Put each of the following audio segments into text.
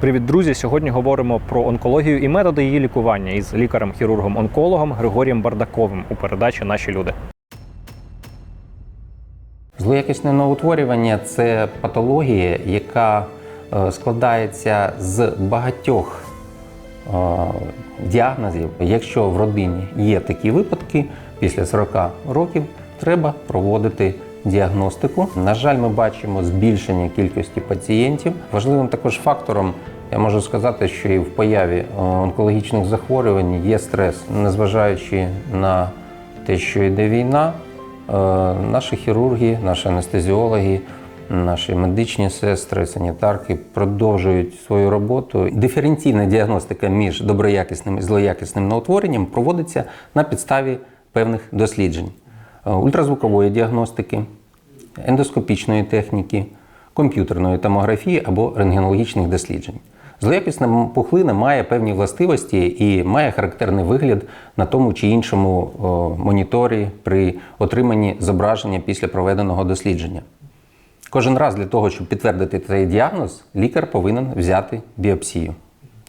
Привіт, друзі! Сьогодні говоримо про онкологію і методи її лікування із лікарем-хірургом-онкологом Григорієм Бардаковим у передачі Наші люди. Злоякісне новоутворювання це патологія, яка е, складається з багатьох е, діагнозів. Якщо в родині є такі випадки, після 40 років треба проводити діагностику. На жаль, ми бачимо збільшення кількості пацієнтів. Важливим також фактором я можу сказати, що і в появі е, онкологічних захворювань є стрес, незважаючи на те, що йде війна. Е, Наші хірурги, наші анестезіологи, наші медичні сестри, санітарки продовжують свою роботу. Диференційна діагностика між доброякісним і злоякісним новотворенням проводиться на підставі певних досліджень: ультразвукової діагностики, ендоскопічної техніки, комп'ютерної томографії або рентгенологічних досліджень. Злоякісна пухлина має певні властивості і має характерний вигляд на тому чи іншому моніторі при отриманні зображення після проведеного дослідження. Кожен раз для того, щоб підтвердити цей діагноз, лікар повинен взяти біопсію.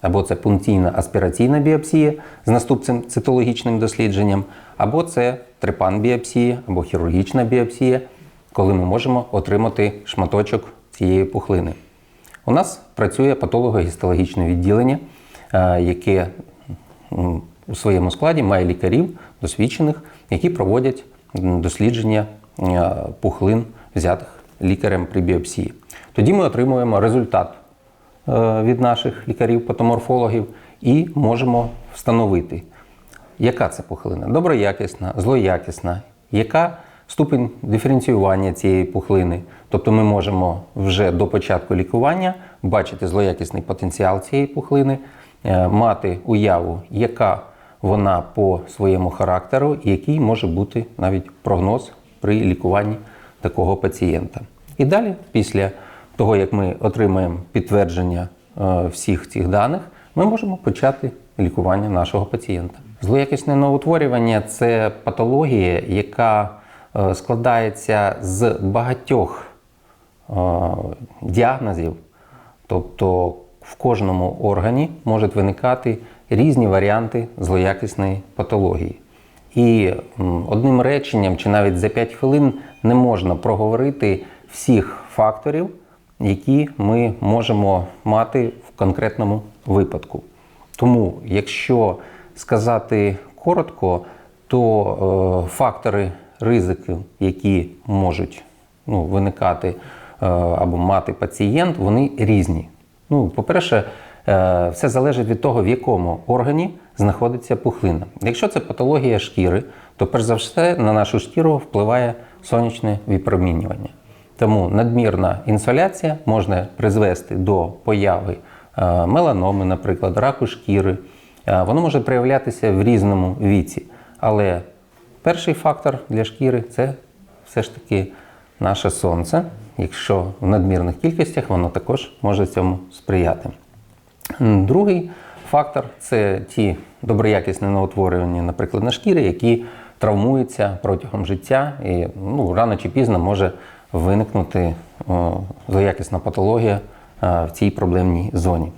Або це пункційна аспіраційна біопсія з наступним цитологічним дослідженням, або це трепан-біопсія, або хірургічна біопсія, коли ми можемо отримати шматочок цієї пухлини. У нас працює патологогістологічне відділення, е, яке у своєму складі має лікарів досвідчених, які проводять дослідження е, пухлин, взятих лікарем при біопсії. Тоді ми отримуємо результат від наших лікарів-патоморфологів і можемо встановити, яка це пухлина доброякісна, злоякісна, яка ступень диференціювання цієї пухлини. Тобто ми можемо вже до початку лікування бачити злоякісний потенціал цієї пухлини, е, мати уяву, яка вона по своєму характеру, і який може бути навіть прогноз при лікуванні такого пацієнта. І далі, після того, як ми отримаємо підтвердження е, всіх цих даних, ми можемо почати лікування нашого пацієнта. Злоякісне новоутворювання це патологія, яка е, складається з багатьох е, діагнозів, тобто в кожному органі можуть виникати різні варіанти злоякісної патології. І одним реченням чи навіть за 5 хвилин не можна проговорити всіх факторів, які ми можемо мати в конкретному випадку. Тому, якщо сказати коротко, то е, фактори ризиків, які можуть ну, виникати е, або мати пацієнт, вони різні. Ну, по-перше, е, все залежить від того, в якому органі знаходиться пухлина. Якщо це патологія шкіри, то перш за все на нашу шкіру впливає сонячне випромінювання. Тому надмірна інсоляція може призвести до появи е, меланоми, наприклад, раку шкіри. Е, Воно може проявлятися в різному віці. Але перший фактор для шкіри це все ж таки наше сонце. Якщо в надмірних кількостях, воно також може цьому сприяти. Другий фактор це ті доброякісні новотворювання, наприклад, на шкірі, які травмуються протягом життя, і ну, рано чи пізно може виникнути злоякісна патологія в цій проблемній зоні.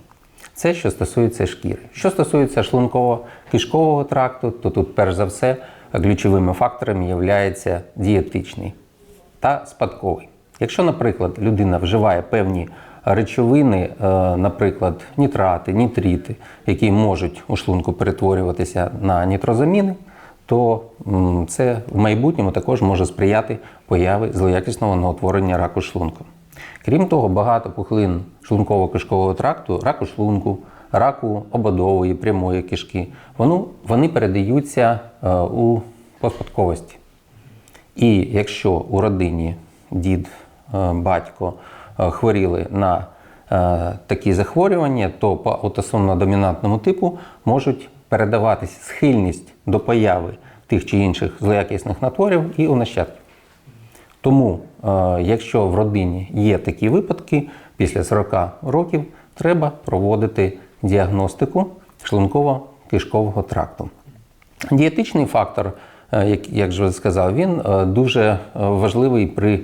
Це що стосується шкіри. Що стосується шлунково-кишкового тракту, то тут, перш за все, ключовими факторами є дієтичний та спадковий. Якщо, наприклад, людина вживає певні речовини, е, наприклад, нітрати, нітрити, які можуть у шлунку перетворюватися на нітрозаміни, то це в майбутньому також може сприяти появи злоякісного новотворення раку шлунку. Крім того, багато пухлин шлунково-кишкового тракту, раку шлунку, раку ободової, прямої кишки, вони передаються е, у по спадковості. І якщо у родині дід, е, батько е, хворіли на такі захворювання, то по аутосомно-домінантному типу можуть передаватися схильність до появи тих чи інших злоякісних натворів і у нащадків. Тому, е, якщо в родині є такі випадки, після 40 років треба проводити діагностику шлунково-кишкового тракту. Дієтичний фактор, е, як, як же сказав, він е, дуже важливий при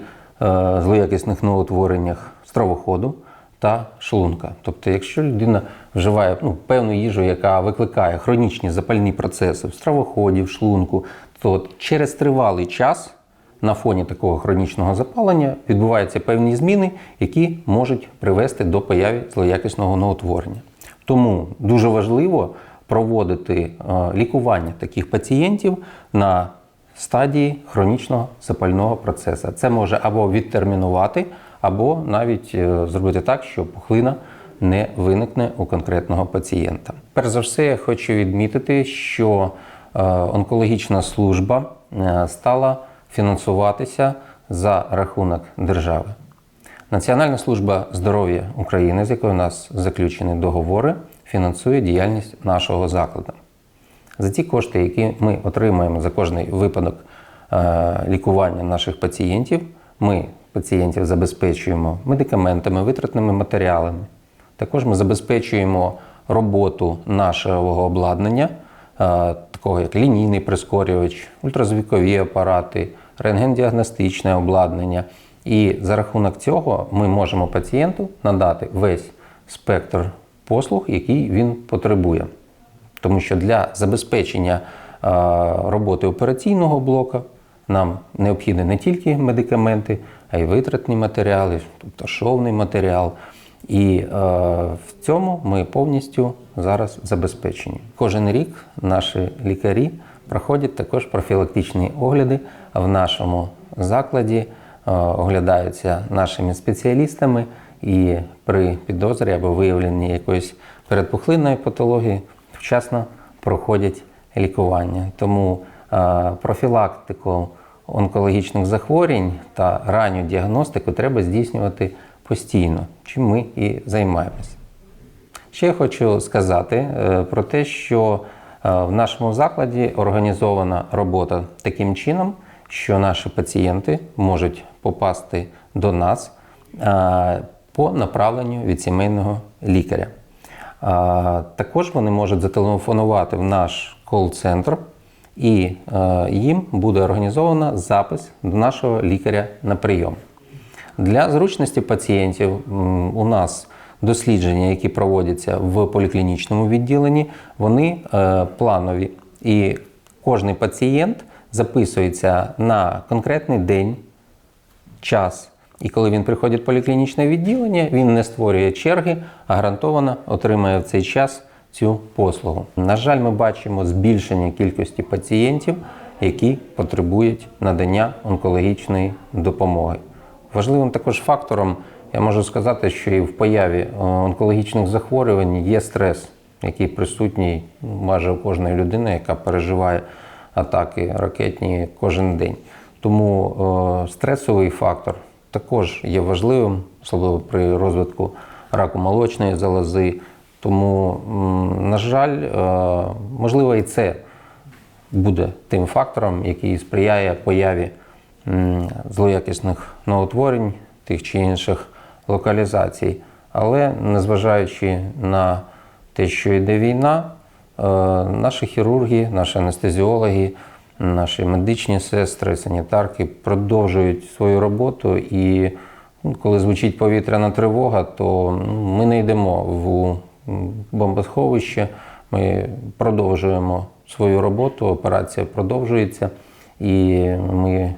злоякісних новоутвореннях стравоходу та шлунка. Тобто, якщо людина вживає ну, певну їжу, яка викликає хронічні запальні процеси в стравоході, в шлунку, то через тривалий час на фоні такого хронічного запалення відбуваються певні зміни, які можуть привести до появи злоякісного новотворення. Тому дуже важливо проводити е, лікування таких пацієнтів на стадії хронічного запального процесу. Це може або відтермінувати, або навіть е, зробити так, що пухлина не виникне у конкретного пацієнта. Перш за все, я хочу відмітити, що е, онкологічна служба е, стала фінансуватися за рахунок держави. Національна служба здоров'я України, з якою у нас заключені договори, фінансує діяльність нашого закладу. За ті кошти, які ми отримуємо за кожний випадок лікування наших пацієнтів, ми пацієнтів забезпечуємо медикаментами, витратними матеріалами. Також ми забезпечуємо роботу нашого обладнання, е, такого як лінійний прискорювач, ультразвукові апарати, рентгендіагностичне обладнання. І за рахунок цього ми можемо пацієнту надати весь спектр послуг, який він потребує. Тому що для забезпечення е, роботи операційного блока нам необхідні не тільки медикаменти, а й витратні матеріали, тобто шовний матеріал. І е, в цьому ми повністю зараз забезпечені. Кожен рік наші лікарі проходять також профілактичні огляди в нашому закладі, е, оглядаються нашими спеціалістами і при підозрі або виявленні якоїсь передпухлинної патології вчасно проходять лікування. Тому е, профілактику онкологічних захворювань та ранню діагностику треба здійснювати постійно, чим ми і займаємося. Ще хочу сказати е, про те, що е, в нашому закладі організована робота таким чином, що наші пацієнти можуть попасти до нас е, по направленню від сімейного лікаря. Також вони можуть зателефонувати в наш кол-центр, і е, їм буде організовано запис до нашого лікаря на прийом. Для зручності пацієнтів у нас дослідження, які проводяться в поліклінічному відділенні, вони е, планові. І кожний пацієнт записується на конкретний день, час. І коли він приходить в поліклінічне відділення, він не створює черги, а гарантовано отримає в цей час цю послугу. На жаль, ми бачимо збільшення кількості пацієнтів, які потребують надання онкологічної допомоги. Важливим також фактором я можу сказати, що і в появі е, онкологічних захворювань є стрес, який присутній майже у кожної людини, яка переживає атаки ракетні кожен день. Тому е, стресовий фактор також є важливим, особливо при розвитку раку молочної залози. Тому, на жаль, е, можливо, і це буде тим фактором, який сприяє появі злоякісних новотворень тих чи інших локалізацій. Але незважаючи на те, що йде війна, е, наші хірурги, наші анестезіологи, наші медичні сестри, санітарки продовжують свою роботу. І ну, коли звучить повітряна тривога, то ну, ми не йдемо в бомбосховище, ми продовжуємо свою роботу, операція продовжується, і ми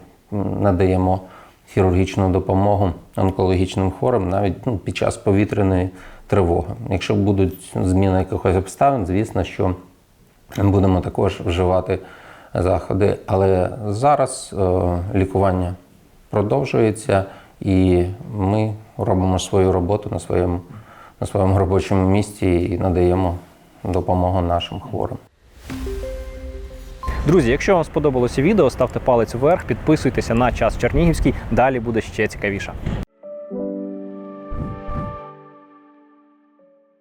надаємо хірургічну допомогу онкологічним хворим навіть ну, під час повітряної тривоги. Якщо будуть зміни якихось обставин, звісно, що будемо також вживати заходи. Але зараз е, лікування продовжується, і ми робимо свою роботу на своєму, на своєму робочому місці і надаємо допомогу нашим хворим. Друзі, якщо вам сподобалося відео, ставте палець вверх, підписуйтеся на час Чернігівський. Далі буде ще цікавіше.